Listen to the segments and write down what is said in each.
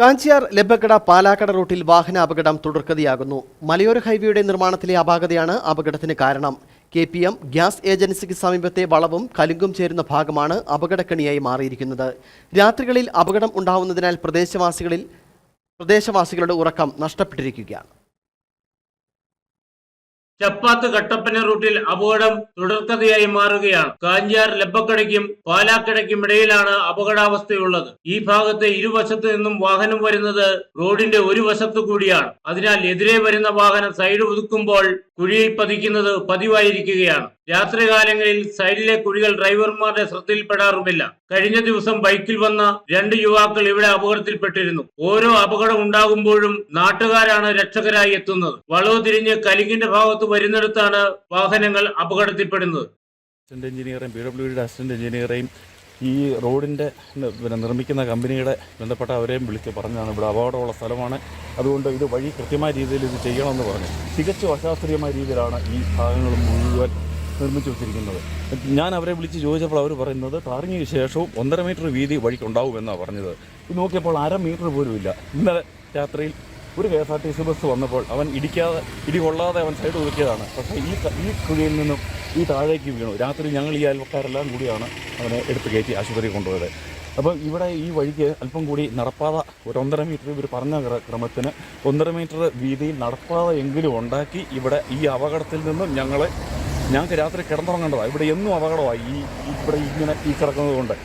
കാഞ്ചിയാർ ലബക്കട പാലാക്കട റൂട്ടിൽ വാഹന അപകടം തുടർക്കഥയാകുന്നു. മലയോര ഹൈവേയുടെ നിർമ്മാണത്തിലെ അപാകതയാണ് അപകടത്തിന് കാരണം. കെ പി എം ഗ്യാസ് ഏജൻസിക്ക് സമീപത്തെ വളവും കലുങ്കും ചേരുന്ന ഭാഗമാണ് അപകടക്കണിയായി മാറിയിരിക്കുന്നത്. രാത്രികളിൽ അപകടം ഉണ്ടാവുന്നതിനാൽ പ്രദേശവാസികളിൽ പ്രദേശവാസികളുടെ ഉറക്കം നഷ്ടപ്പെട്ടിരിക്കുകയാണ്. ചപ്പാത്ത് കട്ടപ്പന റൂട്ടിൽ അപകടം തുടർക്കഥയായി മാറുകയാണ്. കാഞ്ചാർ ലബ്ബക്കടയ്ക്കും പാലാക്കടയ്ക്കും ഇടയിലാണ് അപകടാവസ്ഥയുള്ളത്. ഈ ഭാഗത്ത് ഇരുവശത്തു നിന്നും വാഹനം വരുന്നത് റോഡിന്റെ ഒരു വശത്തു കൂടിയാണ്. അതിനാൽ എതിരെ വരുന്ന വാഹനം സൈഡ് ഒതുക്കുമ്പോൾ കുഴിയിൽ പതിക്കുന്നത് പതിവായിരിക്കുകയാണ്. രാത്രികാലങ്ങളിൽ സൈഡിലെ കുഴികൾ ഡ്രൈവർമാരുടെ ശ്രദ്ധയിൽപ്പെടാറുമില്ല. കഴിഞ്ഞ ദിവസം ബൈക്കിൽ വന്ന രണ്ട് യുവാക്കൾ ഇവിടെ അപകടത്തിൽപ്പെട്ടിരുന്നു. ഓരോ അപകടം ഉണ്ടാകുമ്പോഴും നാട്ടുകാരാണ് രക്ഷകരായി എത്തുന്നത്. വളവ് തിരിഞ്ഞ് കലിങ്ങിന്റെ ഭാഗത്ത് വരുന്നിടത്താണ് വാഹനങ്ങൾ അപകടത്തിൽപ്പെടുന്നത്. അസിസ്റ്റന്റ് എഞ്ചിനീയറേയും പി ഡബ്ല്യു ഡിയുടെ അസിസ്റ്റന്റ് എഞ്ചിനീയറേയും ഈ റോഡിന്റെ പിന്നെ നിർമ്മിക്കുന്ന കമ്പനിയുടെ ബന്ധപ്പെട്ട അവരെയും വിളിച്ച് പറഞ്ഞതാണ്. ഇവിടെ അപകടമുള്ള സ്ഥലമാണ്. അതുകൊണ്ട് ഇത് വഴി കൃത്യമായ രീതിയിൽ ഇത് ചെയ്യണമെന്ന് പറഞ്ഞു. തികച്ചും അശാസ്ത്രീയമായ രീതിയിലാണ് ഈ ഭാഗങ്ങൾ മുഴുവൻ നിർമ്മിച്ചു വെച്ചിരിക്കുന്നത്. ഞാൻ അവരെ വിളിച്ച് ചോദിച്ചപ്പോൾ അവർ പറയുന്നത് ടാറിങ്ങിന് ശേഷവും ഒന്നര മീറ്റർ വീതി വഴിക്കുണ്ടാവുമെന്നാണ് പറഞ്ഞത്. ഇത് നോക്കിയപ്പോൾ അര മീറ്റർ പോലും ഇല്ല. ഇന്നലെ രാത്രിയിൽ ഒരു K S R T C bus വന്നപ്പോൾ അവൻ ഇടിക്കാതെ ഇടി കൊള്ളാതെ അവൻ സൈഡ് ഒതുക്കിയതാണ്. പക്ഷേ ഈ ഈ കുഴിയിൽ നിന്നും ഈ താഴേക്ക് വീണു. രാത്രി ഞങ്ങൾ ഈ അയൽവക്കാരെല്ലാം കൂടിയാണ് അവനെ എടുത്ത് കയറ്റി ആശുപത്രി കൊണ്ടുപോയത്. അപ്പം ഇവിടെ ഈ വഴിക്ക് അല്പം കൂടി നടപ്പാത ഒരു ഒന്നര മീറ്റർ ഇവർ പറഞ്ഞ ക്രമത്തിന് ഒന്നര മീറ്റർ വീതിയിൽ നടപ്പാത എങ്കിലും ഉണ്ടാക്കി ഇവിടെ ഈ അപകടത്തിൽ നിന്നും ഞങ്ങളെ ഞങ്ങൾക്ക് രാത്രി കിടന്നുറങ്ങേണ്ടതാണ്. ഇവിടെ എന്നും അപകടമായി. ഈ ഈ ഇവിടെ ഇങ്ങനെ ഈ കിടക്കുന്നത് കൊണ്ട്.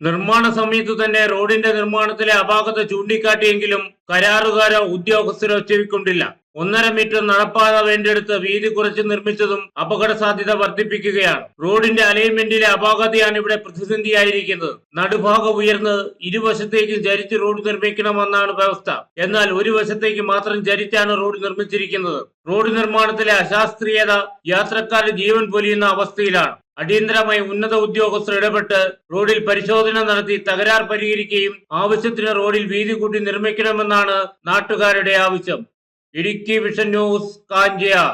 നിർമ്മാണ സമയത്ത് തന്നെ റോഡിന്റെ നിർമ്മാണത്തിലെ അപാകത ചൂണ്ടിക്കാട്ടിയെങ്കിലും കരാറുകാരോ ഉദ്യോഗസ്ഥരോ ചെവിക്കൊണ്ടില്ല ഒന്നര മീറ്റർ നടപ്പാത വേണ്ടിയെടുത്ത് വീതി കുറച്ച് നിർമ്മിച്ചതും അപകട സാധ്യത വർദ്ധിപ്പിക്കുകയാണ്. റോഡിന്റെ അലൈൻമെന്റിലെ അപാകതയാണ് ഇവിടെ പ്രതിസന്ധിയായിരിക്കുന്നത്. നടുഭാഗം ഉയർന്ന് ഇരുവശത്തേക്കും ചരിച്ച് റോഡ് നിർമ്മിക്കണമെന്നാണ് വ്യവസ്ഥ. എന്നാൽ ഒരു വശത്തേക്ക് മാത്രം ചരിച്ചാണ് റോഡ് നിർമ്മിച്ചിരിക്കുന്നത്. റോഡ് നിർമ്മാണത്തിലെ അശാസ്ത്രീയത യാത്രക്കാരുടെ ജീവൻ പൊലിയുന്ന അവസ്ഥയിലാണ്. അടിയന്തരമായി ഉന്നത ഉദ്യോഗസ്ഥർ ഇടപെട്ട് റോഡിൽ പരിശോധന നടത്തി തകരാർ പരിഹരിക്കുകയും ആവശ്യത്തിന് റോഡിൽ വീതി കൂട്ടി നിർമ്മിക്കണമെന്നാണ് നാട്ടുകാരുടെ ആവശ്യം. Idukki vision news Kanchiyar